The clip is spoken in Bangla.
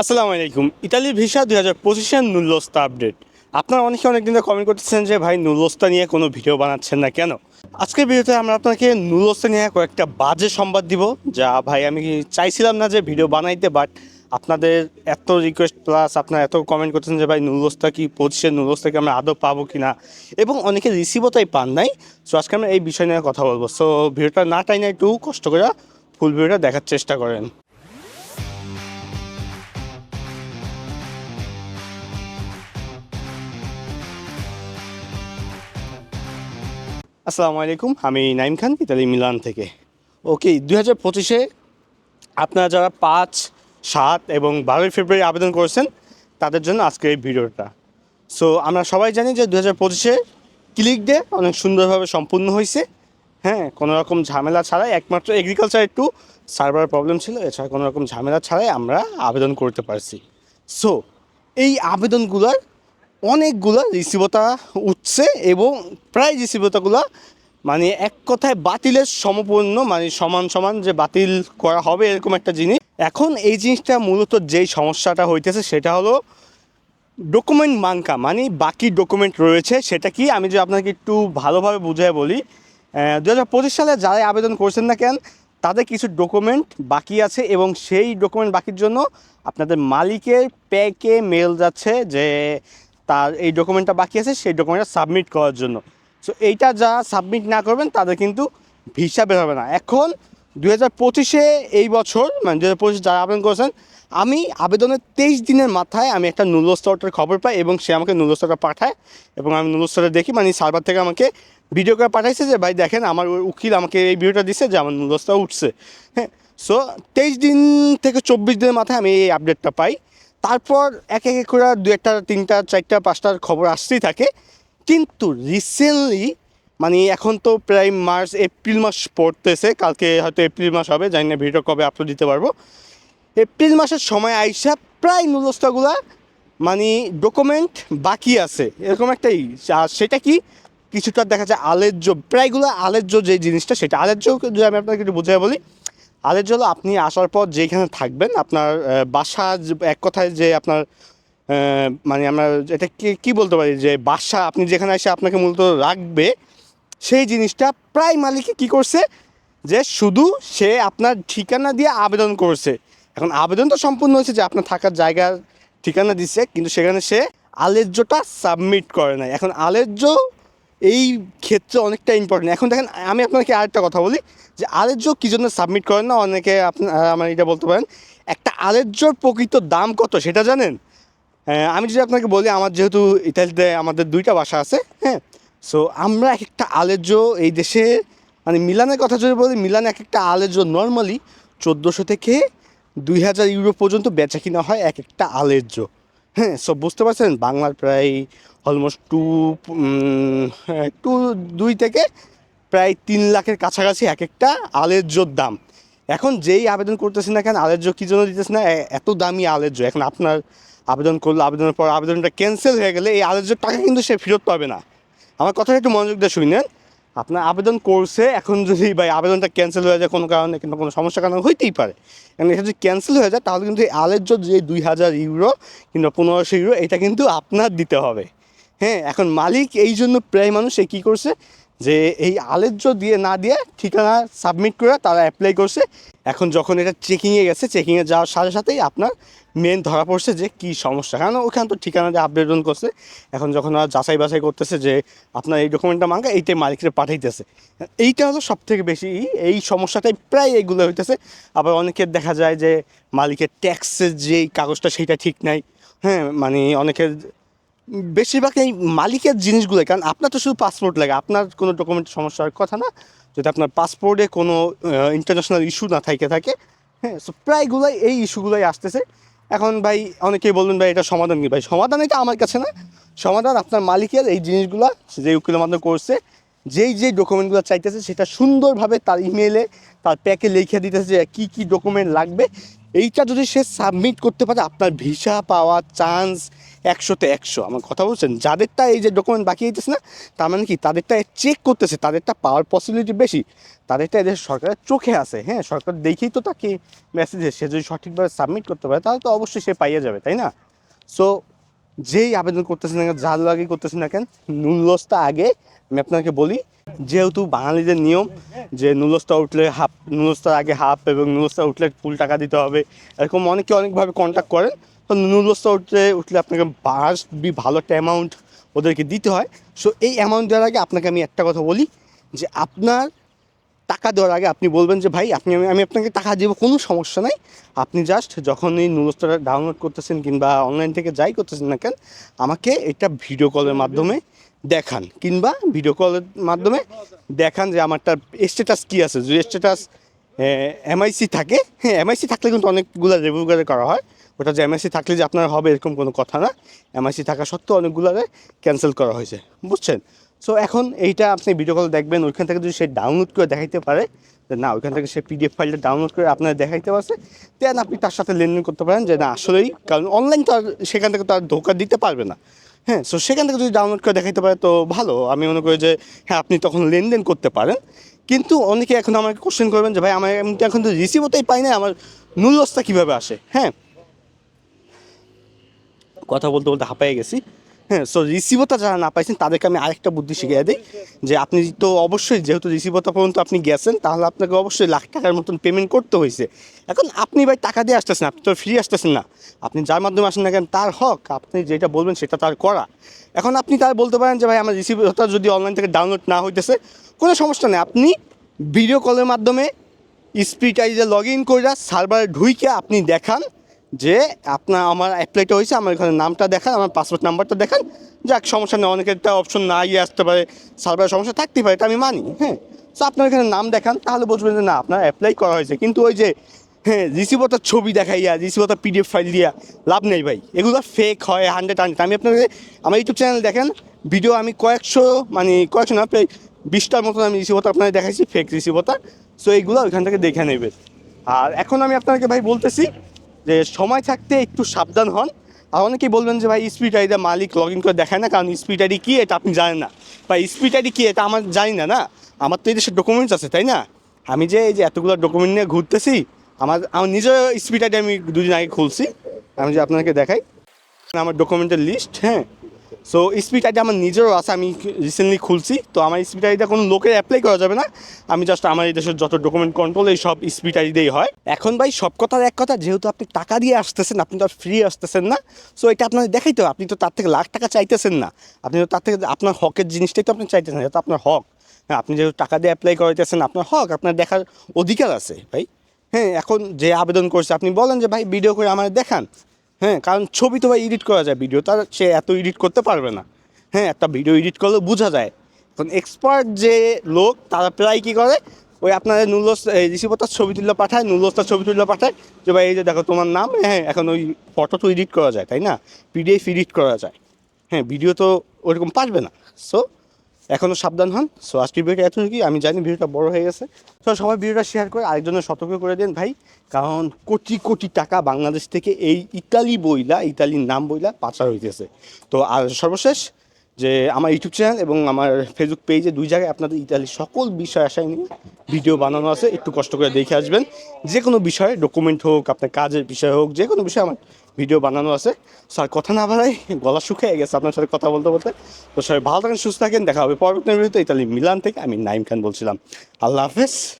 আসসালামু আলাইকুম। ইতালির ভিসা দুই হাজার পঁচিশের নুল্লস্তা আপডেট। আপনারা অনেকে অনেক দিন কমেন্ট করতেছেন যে, ভাই নুল্লস্তা নিয়ে কোনো ভিডিও বানাচ্ছেন না কেন? আজকের ভিডিওতে আমরা আপনাকে নুল্লস্তা নিয়ে কয়েকটা বাজে সংবাদ দিব, যা, ভাই, আমি চাইছিলাম না যে ভিডিও বানাইতে বাট আপনাদের এত রিকোয়েস্ট প্লাস আপনারা এত কমেন্ট করতেছেন যে, ভাই নুল্লস্তা কি, পঁচিশের নুল্লস্তা কি আমরা আদৌ পাবো কি না এবং অনেকে রিসিভও তাই পান নাই। সো আজকে আমরা এই বিষয় নিয়ে কথা বলব। সো ভিডিওটা না টাই না একটু কষ্ট করে ফুল ভিডিওটা দেখার চেষ্টা করেন। আসসালামু আলাইকুম, আমি নাইম খান, ইতালি, মিলান থেকে। ওকে দু হাজার পঁচিশে আপনারা যারা পাঁচ, সাত এবং বারোই ফেব্রুয়ারি আবেদন করেছেন, তাদের জন্য আজকের এই ভিডিওটা। সো আমরা সবাই জানি যে দু হাজার পঁচিশে ক্লিক ডে অনেক সুন্দরভাবে সম্পূর্ণ হয়েছে। হ্যাঁ কোনো রকম ঝামেলা ছাড়াই, একমাত্র এগ্রিকালচার একটু সার্ভার প্রবলেম ছিল, এছাড়া কোনো রকম ঝামেলা ছাড়াই আমরা আবেদন করতে পারছি। সো এই আবেদনগুলোর অনেকগুলো রিসিভতা উঠছে এবং প্রায় রিসিভতাগুলো মানে এক কথায় বাতিলের সমপূর্ণ মানে সমান সমান যে বাতিল করা হবে এরকম একটা জিনিস। এখন এই জিনিসটা মূলত যেই সমস্যাটা হইতেছে সেটা হলো ডকুমেন্ট মাঙ্কা মানে বাকি ডকুমেন্ট রয়েছে সেটা কি? আমি যে আপনাকে একটু ভালোভাবে বুঝিয়ে বলি দু হাজার পঁচিশ সালে যারাই আবেদন করছেন না কেন, তাদের কিছু ডকুমেন্ট বাকি আছে এবং সেই ডকুমেন্ট বাকির জন্য আপনাদের মালিকের প্যাকে মেল যাচ্ছে যে তার এই ডকুমেন্টটা বাকি আছে, সেই ডকুমেন্টটা সাবমিট করার জন্য। সো এইটা যা সাবমিট না করবেন, তাদের কিন্তু ভিসা বের হবে না। এখন দু হাজার পঁচিশে এই বছর মানে দু হাজার পঁচিশে যারা আবেদন করেছেন, আমি আবেদনের তেইশ দিনের মাথায় আমি একটা নুলস্তরটার খবর পাই এবং সে আমাকে নুলস্তরটা পাঠায় এবং আমি নুলস্তরটা দেখি মানে সার্ভার থেকে আমাকে ভিডিও করে পাঠাইছে যে, ভাই, দেখেন আমার উকিল আমাকে এই ভিডিওটা দিচ্ছে যে, আমার নুলস্তর উঠছে। হ্যাঁ সো তেইশ দিন থেকে চব্বিশ দিনের মাথায় আমি এই আপডেটটা পাই। তারপর এক এক করে দু একটা তিনটা, চারটা পাঁচটার খবর আসতেই থাকে। কিন্তু রিসেন্টলি মানে এখন তো প্রায় মার্চ, এপ্রিল মাস পড়তেছে। কালকে হয়তো এপ্রিল মাস হবে, জানি না ভিডিও কবে আপলোড দিতে পারব। এপ্রিল মাসের সময় আইসা প্রায় নুলস্তাগুলা মানে ডকুমেন্ট বাকি আছে। এরকম একটাই আর সেটা কি? কিছুটা দেখা যায় আলেজ্য, প্রায়গুলো আলেজ্য যে জিনিসটা, সেটা আলেজ্য যদি আমি আপনাকে একটু বুঝিয়ে বলি। আলেজ্য হলো আপনি আসার পর যেখানে থাকবেন, আপনার বাসা এক কথায় যে আপনার মানে আমরা এটা কি, কী বলতে পারি? যে বাসা, আপনি যেখানে এসে আপনাকে মূলত রাখবে, সেই জিনিসটা প্রায় মালিকই কী করছে? যে শুধু সে আপনার ঠিকানা দিয়ে আবেদন করছে। এখন আবেদন তো সম্পূর্ণ হয়েছে যে আপনার থাকার জায়গার ঠিকানা দিচ্ছে কিন্তু সেখানে সে আলেজ্যটা সাবমিট করে নাই। এখন আলেজ্য এই ক্ষেত্রে অনেকটা ইম্পর্টেন্ট এখন দেখেন আমি আপনাকে আরেকটা কথা বলি যে আলেজ্য কী জন্য সাবমিট করেন না? অনেকে আপনার আমার এটা বলতে পারেন একটা আলেজ্যর প্রকৃত দাম কত সেটা জানেন? হ্যাঁ, আমি যদি আপনাকে বলি আমার যেহেতু ইতালিতে আমাদের দুইটা বাসা আছে হ্যাঁ সো আমরা এক একটা আলেজ্য এই দেশে মানে মিলানের কথা যদি বলি মিলানে এক একটা আলেজ্য নর্মালি চোদ্দোশো থেকে দুই হাজার ইউরো পর্যন্ত বেচা কিনা হয় এক একটা আলেজ্য হ্যাঁ সব বুঝতে পারছেন? বাংলার প্রায় অলমোস্ট টু টু দুই থেকে প্রায় তিন লাখের কাছাকাছি এক একটা আলেজ্যর দাম। এখন যেই আবেদন করতেছে না কেন আলেজ্য কী জন্য দিতেছে না? এত দামি আলেজ্য এখন আপনার আবেদন করল, আবেদনের পর আবেদনটা ক্যান্সেল হয়ে গেলে এই আলেজ্যর টাকা কিন্তু সে ফেরত পাবে না। আমার কথাটা একটু মনোযোগ দিয়ে শুনেন। আপনার আবেদন করছে, এখন যদি ভাই আবেদনটা ক্যান্সেল হয়ে যায় কোনো কারণে, কিংবা কোনো সমস্যার কারণে, হইতেই পারে। কারণ এটা যদি ক্যান্সেল হয়ে যায়, তাহলে কিন্তু এই আলেজ্য যে দুই হাজার ইউরো কিংবা পনেরোশো ইউরো, এটা কিন্তু আপনার দিতে হবে। হ্যাঁ এখন মালিক এই জন্য প্রায় মানুষ কী করছে? যে এই আলেজ্য দিয়ে না দিয়ে ঠিকানা সাবমিট করে তারা অ্যাপ্লাই করছে। এখন যখন এটা চেকিংয়ে গেছে চেকিংয়ে যাওয়ার সাথে সাথেই আপনার মেন ধরা পড়ছে যে কী সমস্যা। কারণ ওখানে তো ঠিকানা দিয়ে আবেদন করছে। এখন যখন ওরা যাচাই বাছাই করতেছে যে আপনার এই ডকুমেন্টটা মাঙ্গা, এইটাই মালিকরে পাঠাইতেছে। এইটা হলো সব থেকে বেশি এই সমস্যাটাই প্রায় এইগুলো হইতেছে। আবার অনেকের দেখা যায় যে মালিকের ট্যাক্সের যেই কাগজটা, সেইটা ঠিক নাই। হ্যাঁ মানে অনেকের বেশিরভাগ এই মালিকের জিনিসগুলো, কারণ আপনার তো শুধু পাসপোর্ট লাগে, আপনার কোনো ডকুমেন্ট সমস্যার কথা না। যদি আপনার পাসপোর্টে কোনো ইন্টারন্যাশনাল ইস্যু না থাকে থাকে হ্যাঁ সো প্রায়গুলোই এই ইস্যুগুলোই আসতেছে। এখন ভাই, অনেকেই বলবেন, ভাই, এটা সমাধান কি? ভাই সমাধান এটা আমার কাছে না। সমাধান আপনার মালিকের এই জিনিসগুলো, যে উকিলের মাধ্যমে করছে, যেই যেই ডকুমেন্টগুলো চাইতেছে, সেটা সুন্দরভাবে তার ইমেলে তার প্যাকে লিখে দিতেছে যে কী কী ডকুমেন্ট লাগবে। এইটা যদি সে সাবমিট করতে পারে, আপনার ভিসা পাওয়ার চান্স একশোতে একশো। আমার কথা বলছেন? যাদেরটা এই যে ডকুমেন্ট বাকি হইতেছে না, তার মানে কি? তাদেরটা চেক করতেছে, তাদেরটা পাওয়ার পসিবিলিটি বেশি। তাদেরটা এদের সরকারের চোখে আছে হ্যাঁ? সরকার দেখেই তো তাকে মেসেজে সে যদি সঠিকভাবে সাবমিট করতে পারে, তাহলে তো অবশ্যই সে পাইয়ে যাবে, তাই না? সো যেই আবেদন করতেছেন না কেন যার আগে করতেছেন না কেন নুলসটা আগে আমি আপনাকে বলি, যেহেতু বাঙালিদের নিয়ম যে নুলসটা উঠলে হাফ নুলসটার আগে হাফ এবং নুলসটা উঠলে ফুল টাকা দিতে হবে, এরকম অনেকে অনেকভাবে কন্ট্যাক্ট করেন। তো নুলসটা উঠলে উঠলে আপনাকে বাস বি ভালো একটা অ্যামাউন্ট ওদেরকে দিতে হয়। সো এই অ্যামাউন্ট দেওয়ার আগে আপনাকে আমি একটা কথা বলি যে আপনার টাকা দেওয়ার আগে আপনি বলবেন যে, ভাই, আপনি, আমি আপনাকে টাকা দেবো, কোনো সমস্যা নাই। আপনি জাস্ট যখন এই নুলসটা ডাউনলোড করতেছেন কিংবা অনলাইন থেকে যাই করতেছেন না কেন, আমাকে এটা ভিডিও কলের মাধ্যমে দেখান কিংবা ভিডিও কলের মাধ্যমে দেখান যে আমারটা স্ট্যাটাস কী আছে। যদি স্ট্যাটাস এমআইসি থাকে হ্যাঁ এমআইসি থাকলে কিন্তু অনেকগুলো রেভিউ করা হয়। ওটা যে এমআইসি থাকলে যে আপনার হবে এরকম কোনো কথা না। এমআইসি থাকা সত্ত্বেও অনেকগুলোরে ক্যান্সেল করা হয়েছে, বুঝছেন? সো এখন এইটা আপনি ভিডিও কল দেখবেন, ওইখান থেকে যদি সে ডাউনলোড করে দেখাইতে পারে না, ওইখান থেকে সে পিডিএফ ফাইলটা ডাউনলোড করে আপনার দেখাইতে পারছে দেন আপনি তার সাথে লেনদেন করতে পারেন, যে না, আসলেই, কারণ অনলাইন তো আর সেখান থেকে তো আর ধোকা দিতে পারবে না। হ্যাঁ সো সেখান থেকে যদি ডাউনলোড করে দেখাইতে পারে তো ভালো। আমি মনে করি যে হ্যাঁ আপনি তখন লেনদেন করতে পারেন। কিন্তু অনেকে এখন আমাকে কোশ্চেন করবেন যে, ভাই, আমার এখন তো রিসিভওটাই পাই না আমার মূল্যস্তা কীভাবে আসে? হ্যাঁ কথা বলতে বলতে হাঁপাই গেছি। হ্যাঁ সো রিসিভতা যারা না পাইছেন, তাদেরকে আমি আরেকটা বুদ্ধি শিখিয়ে দিই যে আপনি তো অবশ্যই যেহেতু রিসিভতা পর্যন্ত আপনি গেছেন, তাহলে আপনাকে অবশ্যই লাখ টাকার মতন পেমেন্ট করতে হয়েছে এখন আপনি ভাই টাকা দিয়ে আসতেছেন, আপনি তো ফ্রি আসতেছেন না। আপনি যার মাধ্যমে আসেন না কেন, তার হক, আপনি যেটা বলবেন সেটা তার করা। এখন আপনি তার বলতে পারেন যে, ভাই, আমার রিসিভতা যদি অনলাইন থেকে ডাউনলোড না হইতেছে, কোনো সমস্যা নেই। আপনি ভিডিও কলের মাধ্যমে স্পিটাইজে লগ ইন করে সার্ভারে ঢুইকে আপনি দেখান যে আপনার আমার অ্যাপ্লাইটা হয়েছে, আমার এখানে নামটা দেখান, আমার পাসপোর্ট নাম্বারটা দেখান। যাক, সমস্যা নেই, অনেকের একটা অপশন না ইয়ে আসতে পারে, সার্ভারের সমস্যা থাকতেই পারে, এটা আমি মানি হ্যাঁ। তো আপনার এখানে নাম দেখান, তাহলে বুঝবেন যে না, আপনার অ্যাপ্লাই করা হয়েছে। কিন্তু ওই যে হ্যাঁ রিসিভতার ছবি দেখাইয়া রিসিভতার পিডিএফ ফাইল দিয়া লাভ নেই ভাই। এগুলো ফেক হয় হান্ড্রেড হান্ড্রেড আমি আপনাকে, আমার ইউটিউব চ্যানেল দেখেন ভিডিও আমি কয়েকশো মানে কয়েকশো না, প্রায় বিশটার মতন আমি রিসিভতা আপনাকে দেখাইছি ফেক রিসিভতা সো এইগুলো ওইখান থেকে দেখে নেবেন। আর এখন আমি আপনাকে ভাই বলতেছি যে সময় থাকতে একটু সাবধান হন। আর অনেকেই বলবেন যে ভাই স্পিড মালিক লগ ইন করে দেখায় না, কারণ স্পিড আইডি কী এটা আপনি জানেন না। বা স্পিড আইডি কী এটা আমার জানি না না? আমার তো এই দেশের ডকুমেন্টস আছে, তাই না? আমি যে এই যে এতগুলো ডকুমেন্ট নিয়ে ঘুরতেছি, আমার আমার নিজের স্পিড আইডি আমি দুদিন আগে খুলছি। আমি যে আপনাকে দেখাই, আমার ডকুমেন্টের লিস্ট হ্যাঁ? সো স্পিড আইডি আমার নিজেরও আছে, আমি রিসেন্টলি খুলছি। তো আমার স্পিড আইডিটা কোনো লোকের অ্যাপ্লাই করা যাবে না। আমি জাস্ট আমার এই দেশের যত ডকুমেন্ট কন্ট্রোল এই সব স্পিড হয়। এখন ভাই, সব কথার এক কথা, যেহেতু আপনি টাকা দিয়ে আসতেছেন, আপনি তো আর ফ্রি আসতেছেন না। সো এটা আপনার দেখাই তো আপনি তো তার থেকে লাখ টাকা চাইতেছেন না। আপনি তো তার থেকে, আপনার হকের জিনিসটাই তো আপনি চাইতেছেন এটা তো আপনার হক। হ্যাঁ আপনি যেহেতু টাকা দিয়ে অ্যাপ্লাই করাইতেছেন, আপনার হক, আপনার দেখার অধিকার আছে ভাই। হ্যাঁ এখন যে আবেদন করছে, আপনি বলেন যে, ভাই ভিডিও করে আমার দেখান। হ্যাঁ কারণ ছবি তো ভাই এডিট করা যায় ভিডিও তার সে এত এডিট করতে পারবে না। হ্যাঁ একটা ভিডিও এডিট করলেও বোঝা যায়। এখন এক্সপার্ট যে লোক, তারা প্রায় কী করে? ওই আপনার নুলস রিসিভতার ছবি তুলে পাঠায় নুলসটার ছবি তুলে পাঠায়, যে ভাই এই যে দেখো তোমার নাম হ্যাঁ এখন ওই ফটো তো এডিট করা যায়, তাই না? পিডিএফ এডিট করা যায়। হ্যাঁ ভিডিও তো ওরকম পারবে না। সো এখনও সাবধান হন। সো আজকের ভিডিওটা এতটুকুই। আমি জানি ভিডিওটা বড় হয়ে গেছে। সো সবাই ভিডিওটা শেয়ার করে আরেকজনের সতর্ক করে দেন ভাই। কারণ কোটি কোটি টাকা বাংলাদেশ থেকে এই ইতালি বইলা, ইতালির নাম বইলা পাচার হইতেছে। তো, আর সর্বশেষ যে আমার ইউটিউব চ্যানেল এবং আমার ফেসবুক পেজে দুই জায়গায় আপনাদের ইতালির সকল বিষয় আশায় নিয়ে ভিডিও বানানো আছে, একটু কষ্ট করে দেখে আসবেন। যে কোনো বিষয়ে ডকুমেন্ট হোক, আপনার কাজের বিষয় হোক, যে কোনো বিষয়ে আমার ভিডিও বানানো আছে। স্যার কথা না বাড়াই, গলা শুকিয়ে গেছে আপনার সাথে কথা বলতে বলতে। তো সবাই ভালো থাকেন, সুস্থ থাকেন, দেখা হবে পরবর্তী ভিডিওতে। ইতালি, মিলান থেকে আমি নাইম খান বলছিলাম। আল্লাহ হাফেজ।